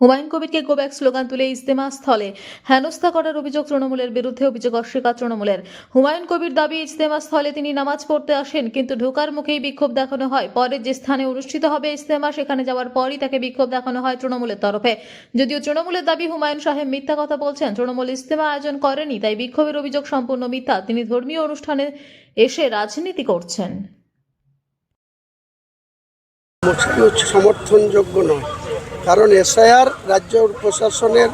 Humayun কবিরকে go back slogan তুলে ইস্তেমা স্থলে। হেনস্থা করার অভিযোগ তৃণমূলের বিরুদ্ধে, অভিযোগ অস্বীকার তৃণমূলের। হুমায়ুন কবির দাবি ইস্তেমা স্থলে তিনি নামাজ পড়তে আসেন, কিন্তু ঢোকার মুখেই বিক্ষোভ দেখানো হয়। পরে যে স্থানে অনুষ্ঠিত হবে ইজতেমা, সেখানে যাওয়ার পরই তাকে বিক্ষোভ দেখানো হয় তৃণমূলের তরফে। যদিও তৃণমূলের দাবি, হুমায়ুন সাহেব মিথ্যা কথা বলছেন, তৃণমূল ইস্তেমা আয়োজন করেনি, তাই বিক্ষোভের অভিযোগ সম্পূর্ণ মিথ্যা। তিনি ধর্মীয় অনুষ্ঠানে এসে রাজনীতি করছেন। সমর্থনযোগ্য নয়। কারণ এসআইআর রাজ্য প্রশাসনের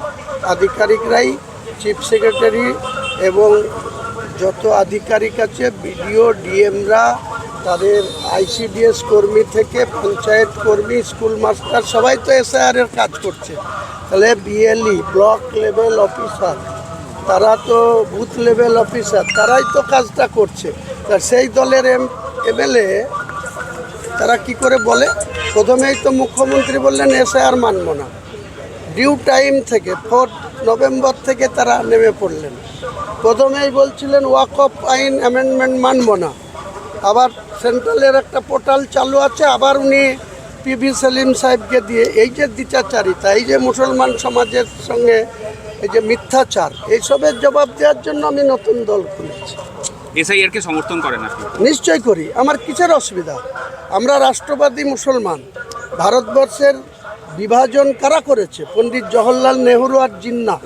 আধিকারিকরাই চিফ সেক্রেটারি এবং যত আধিকারিক আছে, বিডিও, ডিএমরা, তাদের আইসিডিএস কর্মী থেকে পঞ্চায়েত কর্মী, স্কুল মাস্টার, সবাই তো এসআইআরের কাজ করছে। তাহলে বিএলই, ব্লক লেভেল অফিসার, তারা তো বুথ লেভেল অফিসার, তারাই তো কাজটা করছে। তা সেই দলের এম, এমএলএ তারা কি করে বলে? প্রথমেই তো মুখ্যমন্ত্রী বললেন, এসে আর মানব না। ডিউ টাইম থেকে ফোর্থ নভেম্বর থেকে তারা নেমে পড়লেন। প্রথমেই বলছিলেন ওয়াক অফ আইন অ্যামেন্ডমেন্ট মানব না। আবার সেন্ট্রালের একটা পোর্টাল চালু আছে, আবার উনি পিভি সেলিম সাহেবকে দিয়ে, এই যে দ্বিচাচারিতা, এই যে মুসলমান সমাজের সঙ্গে এই যে মিথ্যাচার, এইসবের জবাব দেওয়ার জন্য আমি নতুন দল খুলেছি। এসআইআরকে সমর্থন করেন আপনি? নিশ্চয় করি। আমার কিসের অসুবিধা? আমরা রাষ্ট্রবাদী মুসলমান। ভারতবর্ষের বিভাজন কারা করেছে? পণ্ডিত জওহরলাল নেহরু আর জিন্না।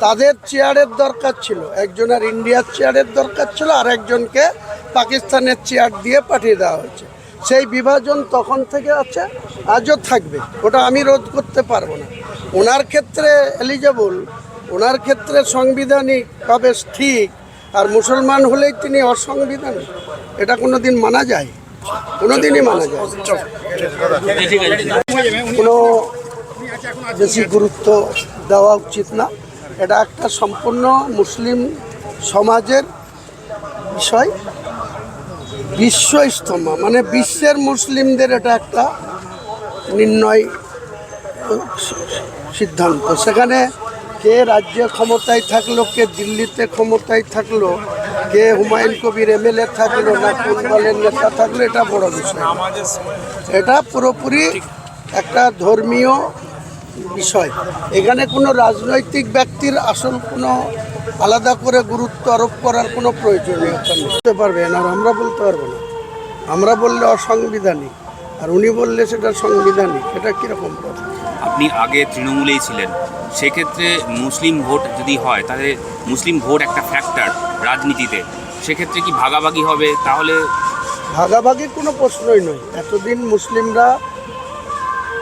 তাদের চেয়ারের দরকার ছিল। একজনের ইন্ডিয়ার চেয়ারের দরকার ছিল, আর একজনকে পাকিস্তানের চেয়ার দিয়ে পাঠিয়ে দেওয়া হয়েছে। সেই বিভাজন তখন থেকে আছে, আজও থাকবে। ওটা আমি রোধ করতে পারব না। ওনার ক্ষেত্রে এলিজেবল ওনার ক্ষেত্রে সাংবিধানিকভাবে ঠিক আর মুসলমান হলেই তিনি অসংবিধান। এটা কোনো দিন মানা যায়? কোনো দিনই মানা যায় কোনো বেশি গুরুত্ব দেওয়া উচিত না। এটা একটা সম্পূর্ণ মুসলিম সমাজের বিষয়। বিশ্ব ইস্তমা মানে বিশ্বের মুসলিমদের এটা একটা নির্ণয় সিদ্ধান্ত। সেখানে কে রাজ্যে ক্ষমতায় থাকল, কে দিল্লিতে ক্ষমতায় থাকল, কে হুমায়ুন কবির এম এমএলএ থাকল, না কোন দলের নেতা থাকল, এটা বড় বিষয়। এটা পুরোপুরি একটা ধর্মীয় বিষয়। এখানে কোনো রাজনৈতিক ব্যক্তির আসল কোনো আলাদা করে গুরুত্ব আরোপ করার কোনো প্রয়োজনীয়তা বলতে পারবেন, আর আমরা বলতে পারব না। আমরা বললে অসাংবিধানিক, আর উনি বললে সেটা সংবিধানিক, এটা কীরকম কথা? আপনি আগে তৃণমূলেই ছিলেন। সেক্ষেত্রে মুসলিম ভোট যদি হয়, তাহলে মুসলিম ভোট একটা ফ্যাক্টর রাজনীতিতে। সেক্ষেত্রে কি ভাগাভাগি হবে? তাহলে ভাগাভাগির কোনো প্রশ্নই নয়। এতদিন মুসলিমরা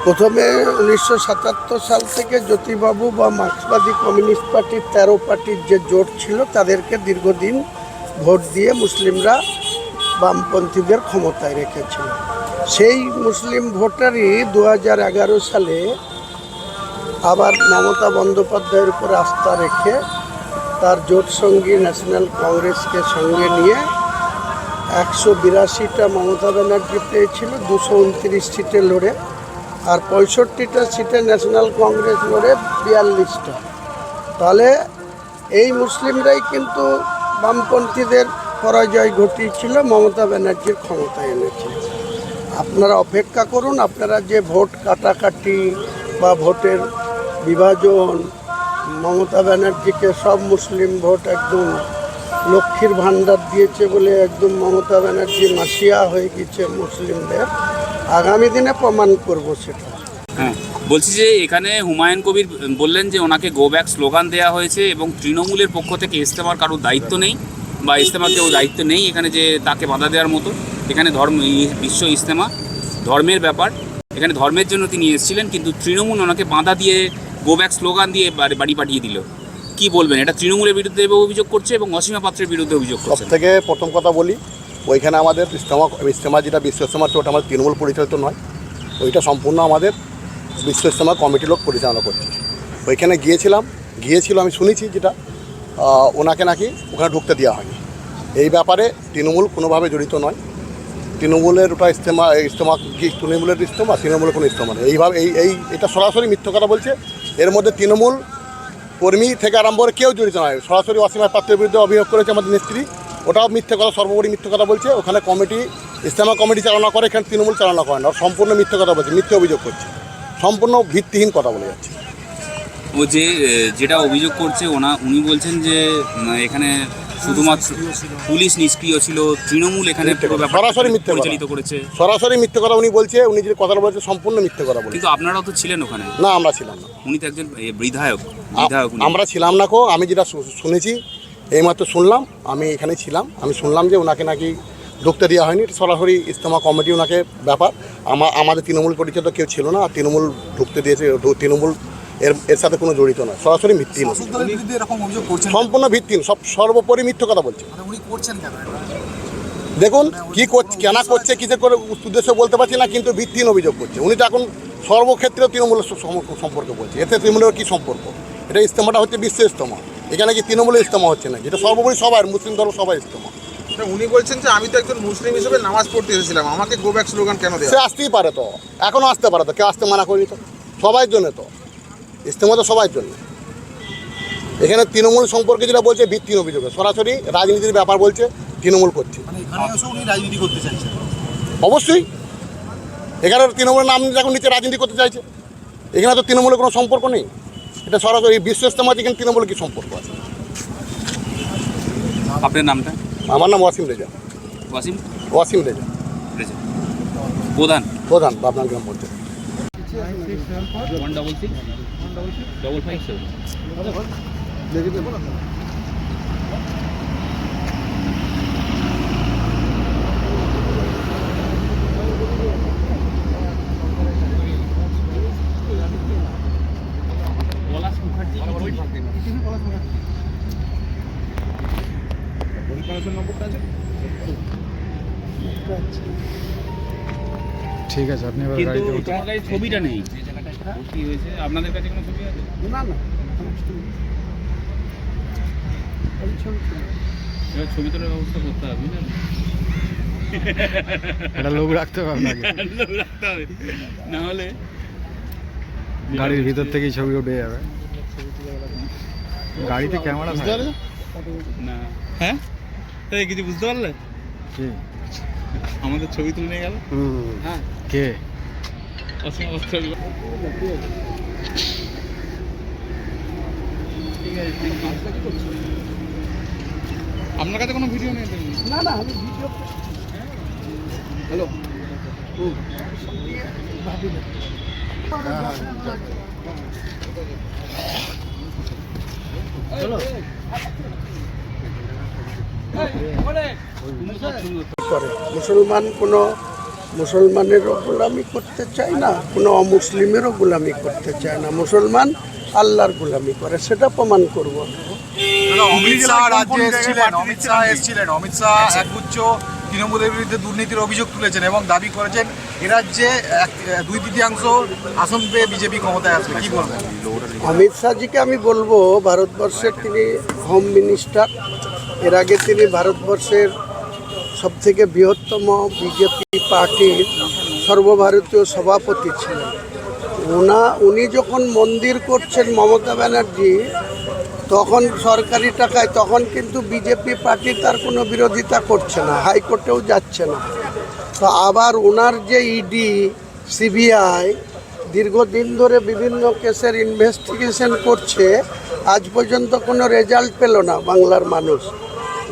প্রথমে উনিশশো সাতাত্তর সাল থেকে জ্যোতিবাবু বা মার্ক্সবাদী কমিউনিস্ট পার্টির তেরো পার্টির যে জোট ছিল, তাদেরকে দীর্ঘদিন ভোট দিয়ে মুসলিমরা বামপন্থীদের ক্ষমতায় রেখেছিল। সেই মুসলিম ভোটারই দু হাজার এগারো সালে আবার মমতা বন্দ্যোপাধ্যায়ের উপর আস্থা রেখে তার জোট সঙ্গী ন্যাশনাল কংগ্রেসকে সঙ্গে নিয়ে একশো বিরাশিটা মমতা ব্যানার্জি পেয়েছিল, দুশো উনত্রিশ সিটে লড়ে, আর পঁয়ষট্টিটা সিটে ন্যাশনাল কংগ্রেস লড়ে বিয়াল্লিশটা। তাহলে এই মুসলিমরাই কিন্তু বামপন্থীদের পরাজয় ঘটিয়েছিল, মমতা ব্যানার্জির ক্ষমতা এনেছিল। আপনারা অপেক্ষা করুন, আপনারা যে ভোট কাটাকাটি বা ভোটের বিভাজন, মমতা ব্যানার্জিকে সব মুসলিম ভোট একদম লক্ষ্মীর ভাণ্ডার দিয়েছে বলে একদম মমতা ব্যানার্জি মাসিয়া হয়ে গেছে মুসলিমদের। আগামী দিনে প্রমাণ করব সেটা। হ্যাঁ বলছি যে এখানে হুমায়ুন কবির বললেন যে ওনাকে গো ব্যাক স্লোগান দেওয়া হয়েছে এবং তৃণমূলের পক্ষ থেকে ইস্তেমার কারোর দায়িত্ব নেই বা ইস্তেমার কেউ দায়িত্ব নেই এখানে যে তাকে বাধা দেওয়ার মতো। এখানে ধর্ম বিশ্ব ইস্তেমা, ধর্মের ব্যাপার। এখানে ধর্মের জন্য তিনি এসেছিলেন, কিন্তু তৃণমূল ওনাকে বাঁধা দিয়ে গো ব্যাক স্লোগান দিয়ে বাড়ি পাঠিয়ে দিল। কি বলবেন? এটা তৃণমূলের বিরুদ্ধে অভিযোগ করছে এবং অসীমা পাত্রের বিরুদ্ধে অভিযোগ করছে? থেকে প্রথম কথা বলি, ওইখানে আমাদের ইস্তেমা ইস্তেমা যেটা বিশ্ব ইস্তেমা ওটা আমাদের তৃণমূল পরিচালিত নয়, ওইটা সম্পূর্ণ আমাদের বিশ্ব ইস্তেমা কমিটি লোক পরিচালনা করছে। ওইখানে গিয়েছিলাম, গিয়েছিল, আমি শুনেছি যেটা ওনাকে নাকি ওখানে ঢুকতে দেওয়া হয়নি। এই ব্যাপারে তৃণমূল কোনোভাবে জড়িত নয়। তৃণমূলের ওটা ইস্তেমা ইস্তেমা তৃণমূলের ইস্তেমা তৃণমূলের কোনো ইস্তেমা নেই এইভাবে, এই এই, এটা সরাসরি মিথ্য কথা বলছে এর মধ্যে তৃণমূল কর্মী থেকে আরম্ভ করে কেউ জড়িত নয়। সরাসরি অসীমা পাত্রের বিরুদ্ধে অভিযোগ করেছে আমাদের নেত্রী। ওটাও মিথ্যে কথা, সর্বোপরি মিথ্যে কথা বলছে। ওখানে কমিটি ইস্তেমা কমিটি চালনা করে, এখানে তৃণমূল চালনা করে না। সম্পূর্ণ মিথ্যে কথা বলছে, মিথ্যে অভিযোগ করছে। সম্পূর্ণ ভিত্তিহীন কথা বলে যাচ্ছে। ও যে যেটা অভিযোগ করছে, ওনা, উনি বলছেন যে এখানে শুধুমাত্র পুলিশ নিষ্ক্রিয় ছিল। তৃণমূল এখানে সরাসরি মিথ্যে পরিচালিত করেছে। সরাসরি মিথ্যে কথা উনি বলছে উনি যে কথাটা বলছে সম্পূর্ণ মিথ্যে কথা বলছে। কিন্তু আপনারাও তো ছিলেন ওখানে? না আমরা ছিলাম না। উনি তো একজন বিধায়ক বিধায়ক আমরা ছিলাম না কো আমি যেটা শুনেছি এইমাত্র শুনলাম আমি এখানে ছিলাম। আমি শুনলাম যে ওনাকে নাকি ঢুকতে দেওয়া হয়নি। সরাসরি ইস্তেমা কমিটি ওনাকে ব্যাপার। আমা আমাদের তৃণমূল পরিচয় তো কেউ ছিল না তৃণমূল ঢুকতে দিয়েছে তৃণমূল এর এর সাথে কোনো জড়িত নয় সরাসরি ভিত্তিহীন সম্পূর্ণ ভিত্তিহীন সব সর্বোপরি মিথ্য কথা বলছে। মানে? দেখুন কি করছে কেন করছে কিসে করে উদ্দেশ্য বলতে পারছি না কিন্তু ভিত্তিহীন অভিযোগ করছে। উনি তো এখন সর্বক্ষেত্রে তৃণমূলের সম্পর্কে বলছে। এতে তৃণমূলের কি সম্পর্ক? এটা ইস্তেমাটা হচ্ছে বিশ্ব ইস্তেমা এখানে কি তৃণমূলের ইস্তেমা হচ্ছে না যেটা সর্বোপরি সবাই মুসলিম ধর্ম সবাই ইস্তেমা তা উনি বলছেন যে আমি তো একজন মুসলিম হিসেবে নামাজ পড়তে এসেছিলাম। আমাকে গো ব্যাক স্লোগান কেন সে আসতেই পারে তো। এখনও আসতে পারে তো। কেউ আসতে মানা করি তো। সবার জন্য তো। ইস্তেমা তো সবার জন্য। এখানে তৃণমূল সম্পর্কে যেটা বলছে ভিত্তিহীন অভিযোগে। সরাসরি রাজনীতির ব্যাপার বলছে তৃণমূল করছে। মানে এখানে রাজনীতি করতে চাইছেন। অবশ্যই। এখানে তৃণমূলের নাম যখন নিচে রাজনীতি করতে চাইছে এখানে তো তৃণমূলের কোনো সম্পর্ক নেই। এটা সরাসরি বিশ্ব ইস্তেমা এখানে তৃণমূলের কি সম্পর্ক আছে? আপনার নামটা? আমার নাম ওয়াসিম রেজা। ওয়াসিম? ওয়াসিম রেজা। রেজা। প্রধান? প্রধান বাবনান গ্রাম পঞ্চায়েত। ডবল ফাইভ সেভেন ঠিক আছে আপনি এবার গাড়িতে ছবিটা নেই। কি হয়েছে। আপনাদের কাছে কোনো ছবি আছে? এবার ছবি তোলার ব্যবস্থা করতে হবে বুঝলেন? একটা লোক রাখতে হবে আপনাকে। রাখতে হবে। না হলে গাড়ির ভিতর থেকেই ছবি উঠে যাবে। গাড়িতে ক্যামেরা থাকে। না। হ্যাঁ? তাই কিছু বুঝতে পারলে? কি? আমাদের ছবি তুলে নিয়ে গেল? হ্যাঁ। কে? আপনার কাছে কোনো ভিডিও নেই? না না আমি ভিডিও হ্যালো মুসলমান কোনো মুসলমানেরও গোলামি করতে চায় না কোনো অমুসলিমেরও গোলামি করতে চায় না। মুসলমান আল্লাহর গোলামি করে সেটা প্রমাণ করব। অমিত শাহ রাজ্যে এসেছিলেন অমিত শাহ এসেছিলেন অমিত শাহ একগুচ্ছ তৃণমূলের বিরুদ্ধে দুর্নীতির অভিযোগ তুলেছেন এবং দাবি করেছেন এ রাজ্যে এক- দুই তৃতীয়াংশ আসন পেয়ে বিজেপি ক্ষমতায় আসবে কি বলবেন? অমিত শাহজিকে আমি বলব ভারতবর্ষের তিনি হোম মিনিস্টার এর আগে তিনি ভারতবর্ষের সবথেকে বৃহত্তম বিজেপি পার্টির সর্বভারতীয় সভাপতি ছিলেন। ওনা উনি যখন মন্দির করছেন মমতা ব্যানার্জি, তখন সরকারি টাকায়, তখন কিন্তু বিজেপি পার্টি তার কোনো বিরোধিতা করছে না, হাইকোর্টেও যাচ্ছে না। তো আবার ওনার যে ইডি সিবিআই দীর্ঘদিন ধরে বিভিন্ন কেসের ইনভেস্টিগেশন করছে, আজ পর্যন্ত কোনো রেজাল্ট পেল না বাংলার মানুষ।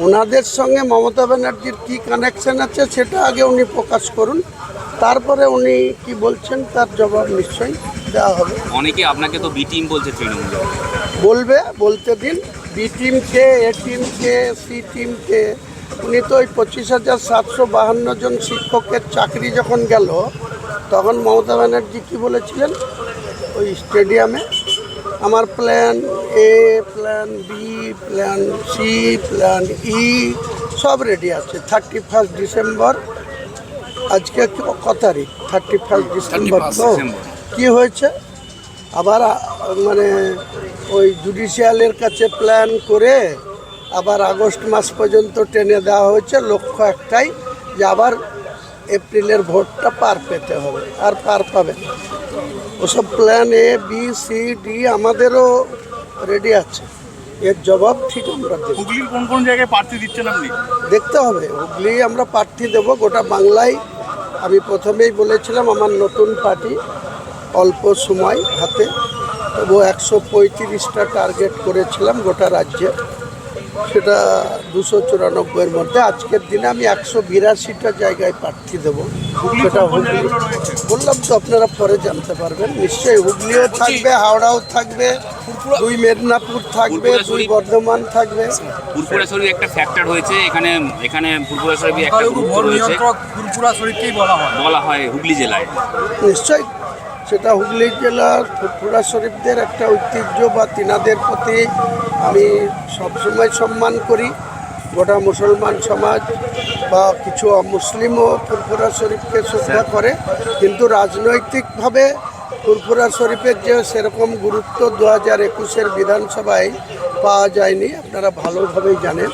ওনাদের সঙ্গে মমতা ব্যানার্জির কী কানেকশন আছে সেটা আগে উনি প্রকাশ করুন। তারপরে উনি কি বলছেন তার জবাব নিশ্চয়ই দেওয়া হবে। অনেকে আপনাকে তো বি টিম বলছে তৃণমূল। বলবে বলতে দিন। বি টিমকে এ টিমকে সি টিমকে উনি তো ওই পঁচিশ হাজার সাতশো বাহান্ন জন শিক্ষকের চাকরি যখন গেল তখন মমতা ব্যানার্জি কী বলেছিলেন? ওই স্টেডিয়ামে আমার plan A plan B plan C plan E সব রেডি আছে। থার্টি ফার্স্ট ডিসেম্বর আজকে ক- তারিখ? থার্টি ফার্স্ট ডিসেম্বর তো? কী হয়েছে? আবার মানে ওই জুডিশিয়ালের কাছে প্ল্যান করে আবার আগস্ট মাস পর্যন্ত টেনে দেওয়া হয়েছে। লক্ষ্য একটাই যে আবার এপ্রিলের ভোটটা পার পেতে হবে। আর পার পাবে। ওসব plan A B C D আমাদেরও রেডি আছে। এর জবাব ঠিক আমরা হুগলির কোন কোন জায়গায় প্রার্থী দিচ্ছেন আপনি? দেখতে হবে। হুগলি আমরা প্রার্থী দেব গোটা বাংলায়। আমি প্রথমেই বলেছিলাম আমার নতুন পার্টি অল্প সময় হাতে। তবু একশো পঁয়ত্রিশটা টার্গেট করেছিলাম গোটা রাজ্যে। সেটা দুশো চুরানব্বইয়ের মধ্যে। আজকের দিনে আমি একশো বিরাশিটা জায়গায় প্রার্থী দেবো। সেটা হুগলি বললাম তো আপনারা পরে জানতে পারবেন। নিশ্চয়ই হুগলিও থাকবে হাওড়াও থাকবে দুই মেদিনীপুর থাকবে দুই বর্ধমান থাকবে। ফুরফুরা শরীফ একটা ফ্যাক্টর হয়েছে। এখানে এখানে ফুরফুরা শরীফে একটা গুরুত্ব রয়েছে। শরীফকেই বলা হয়। বলা হয় হুগলি জেলায়। নিশ্চয়ই সেটা হুগলি জেলার ফুরফুরা শরীফদের একটা ঐতিহ্য বা তিনাদের প্রতি আমি সবসময় সম্মান করি। গোটা মুসলমান সমাজ বা কিছু অমুসলিমও ফুরফুরা শরীফকে শ্রদ্ধা করে। কিন্তু রাজনৈতিকভাবে ফুরফুরা শরীফের যে সেরকম গুরুত্ব দু হাজার একুশের বিধানসভায় পাওয়া যায়নি আপনারা ভালোভাবেই জানেন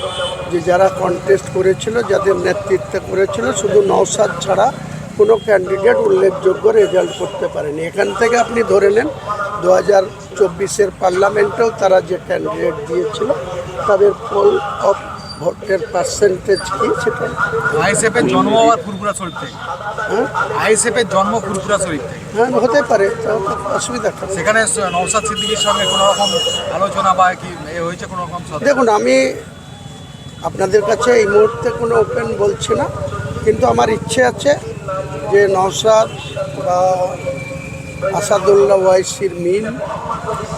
যে যারা কন্টেস্ট করেছিল যাদের নেতৃত্বে করেছিল শুধু নওসাদ ছাড়া কোনো ক্যান্ডিডেট উল্লেখযোগ্য রেজাল্ট করতে পারেনি। এখান থেকে আপনি ধরে নেন দু হাজার চব্বিশের পার্লামেন্টেও তারা যে ক্যান্ডিডেট দিয়েছিল তাদের পোল অফ ভোটের পার্সেন্টেজ কি সেটা? আইএসএফ জন্ম আবার ফুরফুরা শরীফ থেকে। হ্যাঁ? আইএসএফ জন্ম ফুরফুরা শরীফ থেকে। হ্যাঁ হতে পারে অসুবিধা সেখানে নওসাদ সিদ্দিকীর সঙ্গে কোনো রকম আলোচনা বা কি হয়েছে কোনো রকম দেখুন আমি আপনাদের কাছে এই মুহূর্তে কোনো ওপেন বলছি না কিন্তু আমার ইচ্ছে আছে যে নওশাদ বা আসাদুল্লাহ ওয়াইসির মিল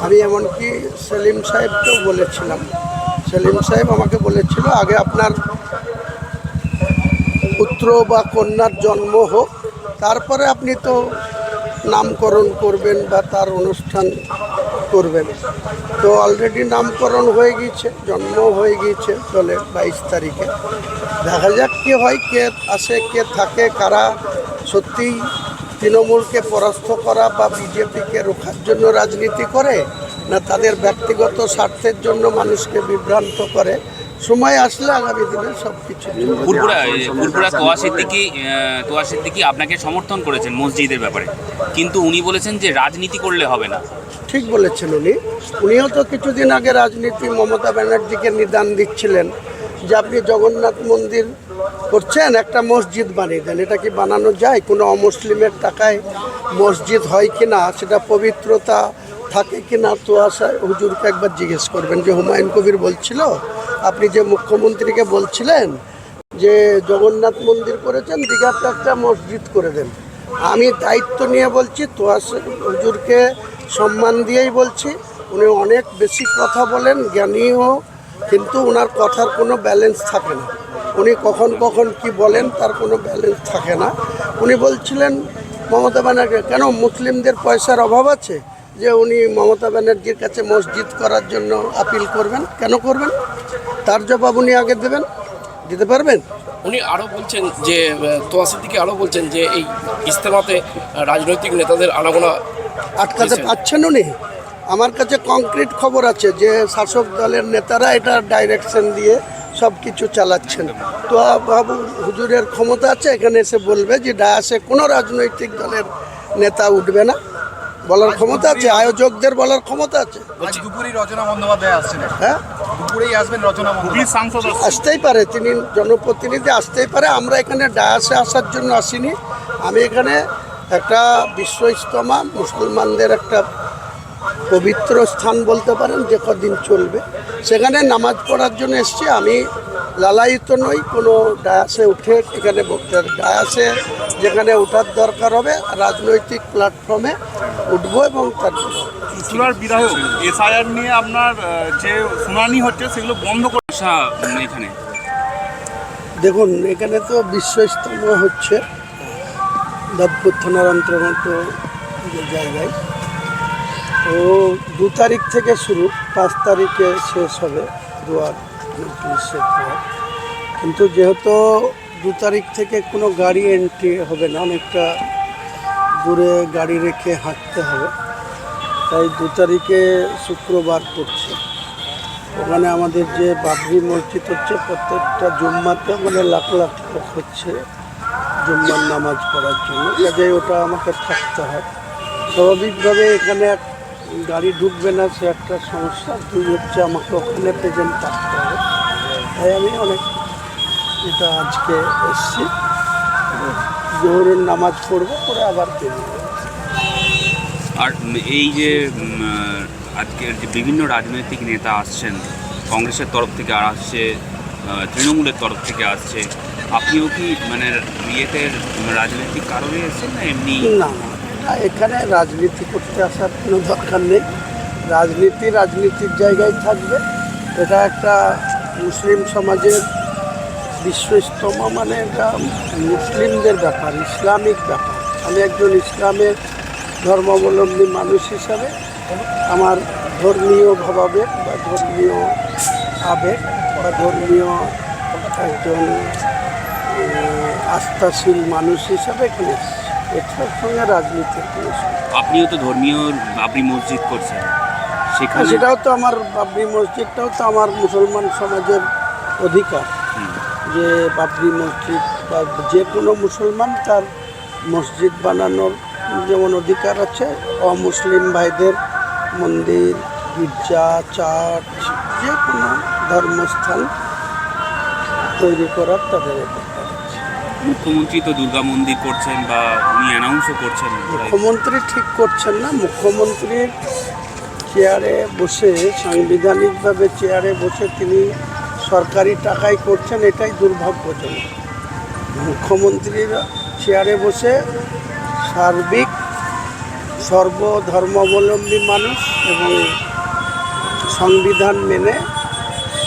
আমি এমনকি সেলিম সাহেবকেও বলেছিলাম। সেলিম সাহেব আমাকে বলেছিল, আগে আপনার পুত্র বা কন্যার জন্ম হোক, তারপরে আপনি তো নামকরণ করবেন বা তার অনুষ্ঠান করবেন। তো অলরেডি নামকরণ হয়ে গিয়েছে, জন্ম হয়ে গিয়েছে চলে বাইশ তারিখে। দেখা যাক কে হয়, কে আসে, কে থাকে, কারা সত্যিই তৃণমূলকে পরাস্ত করা বা বিজেপিকে রোখার জন্য রাজনীতি করে, না তাদের ব্যক্তিগত স্বার্থের জন্য মানুষকে বিভ্রান্ত করে। সময় আসলে আগামী দিনে সব কিছু সিদ্দিকি আপনাকে সমর্থন করেছেন মসজিদের ব্যাপারে। কিন্তু উনি বলেছেন যে রাজনীতি করলে হবে না। ঠিক বলেছেন উনি। উনিও তো কিছুদিন আগে রাজনীতি মমতা ব্যানার্জিকে নিদান দিচ্ছিলেন যে আপনি জগন্নাথ মন্দির করছেন, একটা মসজিদ বানিয়ে দেন। এটা কি বানানো যায়? কোনো অমুসলিমের টাকায় মসজিদ হয় কি না? সেটা পবিত্রতা থাকে কি না তো আসা হুজুরকে একবার জিজ্ঞেস করবেন। যে হুমায়ুন কবির বলছিল, আপনি যে মুখ্যমন্ত্রীকে বলছিলেন যে জগন্নাথ মন্দির করেছেন, দীঘাতে একটা মসজিদ করে দেন। আমি দায়িত্ব নিয়ে বলছি তোয়াস হুজুরকে সম্মান দিয়েই বলছি, উনি অনেক বেশি কথা বলেন, জ্ঞানীও, কিন্তু ওনার কথার কোনো ব্যালেন্স থাকে না। উনি কখন কখন কি বলেন, তার কোনো ব্যালেন্স থাকে না। উনি বলছিলেন, মমতা ব্যানার্জি, কেন মুসলিমদের পয়সার অভাব আছে? যে উনি মমতা ব্যানার্জির কাছে মসজিদ করার জন্য আপিল করবেন, কেন করবেন? তার জবাব উনি আগে দেবেন। দিতে পারবেন? উনি আরও বলছেন যে তোয়া সিদ্দিকি আরও বলছেন যে, এই ইস্তেমাতে রাজনৈতিক নেতাদের আনাগোনা আটকাতে পারছেন উনি? আমার কাছে কংক্রিট খবর আছে যে শাসক দলের নেতারা এটা ডাইরেকশন দিয়ে সব কিছু চালাচ্ছেন। তো বাবু হুজুরের ক্ষমতা আছে? এখানে এসে বলবে যে ডায়াসে কোনো রাজনৈতিক দলের নেতা উঠবে না। বলার ক্ষমতা আছে? আয়োজকদের বলার ক্ষমতা আছে? হ্যাঁ? আসতেই পারে তিনি জনপ্রতিনিধি আসতেই পারে। আমরা এখানে ডায়াসে আসার জন্য আসিনি। আমি এখানে একটা বিশ্ব ইস্তমা মুসলমানদের একটা পবিত্র স্থান বলতে পারেন যে কদিন চলবে। সেখানে নামাজ পড়ার জন্য এসছি। আমি লালায়িত নই কোনো ডায়াসে উঠে এখানে বলতে ডায়াসে যেখানে ওঠার দরকার হবে রাজনৈতিক প্ল্যাটফর্মে উঠবো এবং তার চুলার বিধায়ক এসআইআর নিয়ে আপনার যে শুনানি হচ্ছে সেগুলো বন্ধ করে এখানে। দেখুন এখানে তো বিশ্ব ইস্তমা হচ্ছে। দাবপুর থানার অন্তর্গত যে জায়গায়। তো দু তারিখ থেকে শুরু, পাঁচ তারিখে শেষ হবে দুয়ার নোটিশের পর। কিন্তু যেহেতু দু তারিখ থেকে কোনো গাড়ি এন্ট্রি হবে না, অনেকটা দূরে গাড়ি রেখে হাঁটতে হবে। তাই দু তারিখে শুক্রবার পড়ছে ওখানে আমাদের যে বাবরি মসজিদ হচ্ছে, প্রত্যেকটা জুম্মাতে মানে লাখ লাখ হচ্ছে। জুম্মার নামাজ পড়ার জন্য। কাজে ওটা আমাকে থাকতে হয়। স্বাভাবিকভাবে এখানে এক গাড়ি ঢুকবে না, সে একটা সমস্যা। দুই হচ্ছে আমাকে ওখানে প্রেজেন্ট থাকতে হবে। তাই আমি অনেক এটা আজকে এসছি। জোহরের নামাজ পড়ব, পরে আবার বেরিয়ে আর এই যে আজকের যে বিভিন্ন রাজনৈতিক নেতা আসছেন, কংগ্রেসের তরফ থেকে আর আসছে তৃণমূলের তরফ থেকে আসছে আপনিও কি মানে ইয়েতে রাজনৈতিক কারণে এসেছেন না এমনি? না এখানে রাজনীতি করতে আসার কোনো দরকার নেই। রাজনীতি রাজনীতির জায়গায় থাকবে। এটা একটা মুসলিম সমাজের বিশ্ব ইস্তমা মানে এটা মুসলিমদের ব্যাপার, ইসলামিক ব্যাপার। আমি একজন ইসলামের ধর্মাবলম্বী মানুষ হিসাবে আমার ধর্মীয় ভাবাবেগ বা ধর্মীয় আবেগ বা ধর্মীয় একজন আস্থাশীল মানুষ হিসাবে এখানে। এটার সঙ্গে রাজনীতির কোনো আপনিও তো ধর্মীয় বাবরি মসজিদ করছেন। সেখানে সেটাও তো আমার বাবরি মসজিদটাও তো আমার মুসলমান সমাজের অধিকার। যে বাবরি মসজিদ বা যে কোনো মুসলমান তার মসজিদ বানানোর যেমন অধিকার আছে অমুসলিম ভাইদের মন্দির গির্জা চার্চ যে কোনো ধর্মস্থান তৈরি করার তাদের অধিকার। মুখ্যমন্ত্রী তো দুর্গা মন্দির করছেন বা উনি অ্যানাউন্সও করছেন। মুখ্যমন্ত্রী ঠিক করছেন না। মুখ্যমন্ত্রীর চেয়ারে বসে, সাংবিধানিকভাবে চেয়ারে বসে তিনি সরকারি টাকায় করছেন, এটাই দুর্ভাগ্যজনক। মুখ্যমন্ত্রীর চেয়ারে বসে সার্বিক সর্বধর্মাবলম্বী মানুষ এবং সংবিধান মেনে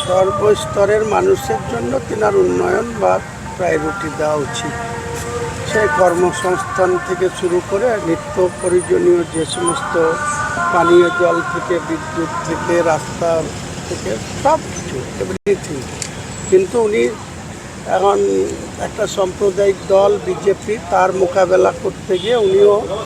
সর্বস্তরের মানুষের জন্য তিনার উন্নয়ন বা প্রায়োরিটি দেওয়া উচিত। সেই কর্মসংস্থান থেকে শুরু করে নিত্য প্রয়োজনীয় যে সমস্ত পানীয় জল থেকে, বিদ্যুৎ থেকে, রাস্তা থেকে সব কিছু এভরিথিং কিন্তু উনি এখন একটা সাম্প্রদায়িক দল, বিজেপি, তার মোকাবেলা করতে গিয়ে উনিও